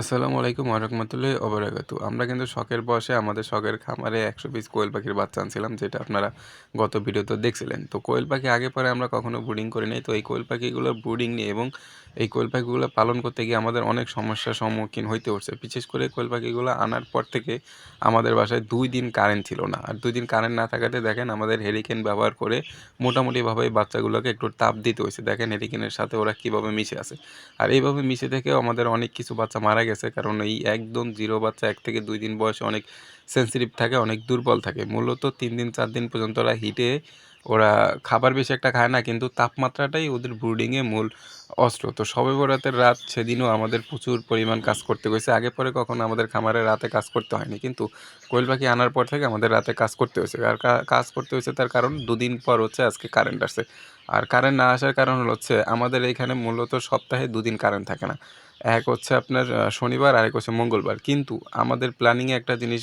আসসালামু আলাইকুম ওরহমতুল্লাহি ওবারাকাতু আমরা কিন্তু শখের বয়সে আমাদের শখের খামারে একশো পিস কোয়েল পাখির বাচ্চা আনছিলাম, যেটা আপনারা গত ভিডিওতে দেখছিলেন। তো কোয়েল পাখি আগে পরে আমরা কখনো ব্রুডিং করি নাই। তো এই কোয়েল পাখিগুলোর ব্রুডিং নিয়ে এবং এই কোয়েল পাখিগুলো পালন করতে গিয়ে আমাদের অনেক সমস্যার সম্মুখীন হইতে হচ্ছে। বিশেষ করে কোয়েল পাখিগুলো আনার পর থেকে আমাদের বাসায় দুই দিন কারেন্ট ছিল না। আর দুই দিন কারেন্ট না থাকাতে দেখেন আমাদের হেরিকেন ব্যবহার করে মোটামুটিভাবে বাচ্চাগুলোকে একটু তাপ দিতে হয়েছে। দেখেন হেরিকেনের সাথে ওরা কীভাবে মিশে আছে। আর এইভাবে মিশে থেকেও আমাদের অনেক কিছু বাচ্চা মারা গেছে। কারণ এই একদম জিরো বাচ্চা, এক থেকে দুই দিন বয়সে অনেক সেন্সিটিভ থাকে, অনেক দুর্বল থাকে। মূলত তিন দিন, চার দিন পর্যন্ত ওরা হিটে ওরা খাবার বেশি একটা খায় না, কিন্তু তাপমাত্রাটাই ওদের ব্রুডিংয়ে মূল অস্ত্র। তো সবে বরাতের রাত সেদিনও আমাদের প্রচুর পরিমাণ কাজ করতে হয়েছে আগে পরে কখনো আমাদের খামারে রাতে কাজ করতে হয়নি, কিন্তু কোয়েল পাখি আনার পর থেকে আমাদের রাতে কাজ করতে হয়েছে। আর কাজ করতে হয়েছে তার কারণ দুদিন পর হচ্ছে আজকে কারেন্ট আসছে। আর কারেন্ট না আসার কারণ হচ্ছে আমাদের এইখানে মূলত সপ্তাহে দুদিন কারেন্ট থাকে না। এক হচ্ছে আপনার শনিবার আর এক হচ্ছে মঙ্গলবার। কিন্তু আমাদের প্ল্যানিংয়ে একটা জিনিস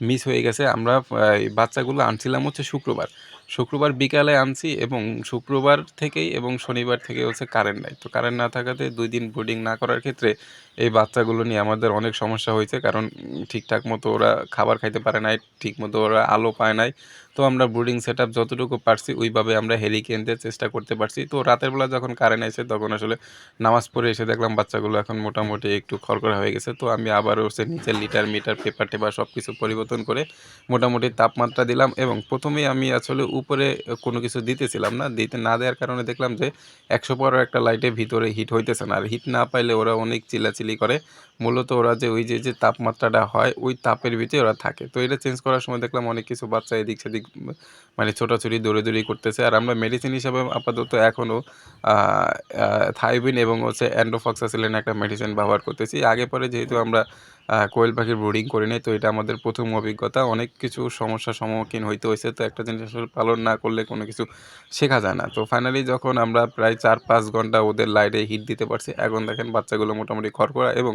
মিস হয়ে গেছে। আমরা এই বাচ্চাগুলো আনছিলাম হচ্ছে শুক্রবার। শুক্রবার বিকালে আনছি এবং শুক্রবার থেকেই এবং শনিবার থেকে হচ্ছে কারেন্ট নাই। তো কারেন্ট না থাকাতে দুই দিন বোর্ডিং না করার ক্ষেত্রে এই বাচ্চাগুলো নিয়ে আমাদের অনেক সমস্যা হয়েছে, কারণ ঠিকঠাক মতো ওরা খাবার খাইতে পারে নাই, ঠিক মতো ওরা আলো পায় নাই। তো আমরা ব্রুডিং সেট আপ যতটুকু পারছি, ওইভাবে আমরা হেলিকেনতে চেষ্টা করতে পারছি। তো রাতের বেলা যখন কারেন্ট এসে তখন আসলে নামাজ পড়ে এসে দেখলাম বাচ্চাগুলো এখন মোটামুটি একটু খড়কড়া হয়ে গেছে। তো আমি আবার হচ্ছে নিচের লিটার মিটার পেপার টেপার সব কিছু পরিবর্তন করে মোটামুটি তাপমাত্রা দিলাম এবং প্রথমেই আমি আসলে উপরে কোনো কিছু দিতেছিলাম না। দিতে না দেওয়ার কারণে দেখলাম যে একশো পরের একটা লাইটে ভিতরে হিট হইতেছে না। আর হিট না পাইলে ওরা অনেক চিল্লাচিলি করে। মূলত ওরা যে ওই যে যে তাপমাত্রাটা হয়, ওই তাপের ভিতরে ওরা থাকে। তো এটা চেঞ্জ করার সময় দেখলাম অনেক কিছু বাচ্চা এদিক সেদিক মানে ছোটাছুটি দৌড়ে দৌড়ি করতেছে। আর আমরা মেডিসিন হিসাবে আপাতত এখনও থাইবিন এবং হচ্ছে অ্যান্ডোফক্সাসিলেন একটা মেডিসিন ব্যবহার করতেছি। আগে পরে যেহেতু আমরা কোয়েল পাখির ব্রুডিং করি নাই, তো এটা আমাদের প্রথম অভিজ্ঞতা। অনেক কিছু সমস্যার সম্মুখীন হইতে হয়েছে তো একটা জিনিস আসলে পালন না করলে কোনো কিছু শেখা যায় না। তো ফাইনালি যখন আমরা প্রায় চার পাঁচ ঘণ্টা ওদের লাইটে হিট দিতে পারছি, এখন দেখেন বাচ্চাগুলো মোটামুটি খড়কড়া এবং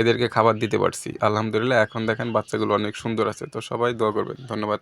এদেরকে খাবার দিতে পারছি। আলহামদুলিল্লাহ, এখন দেখেন বাচ্চাগুলো অনেক সুন্দর আছে, তো সবাই দোয়া করবেন। ধন্যবাদ।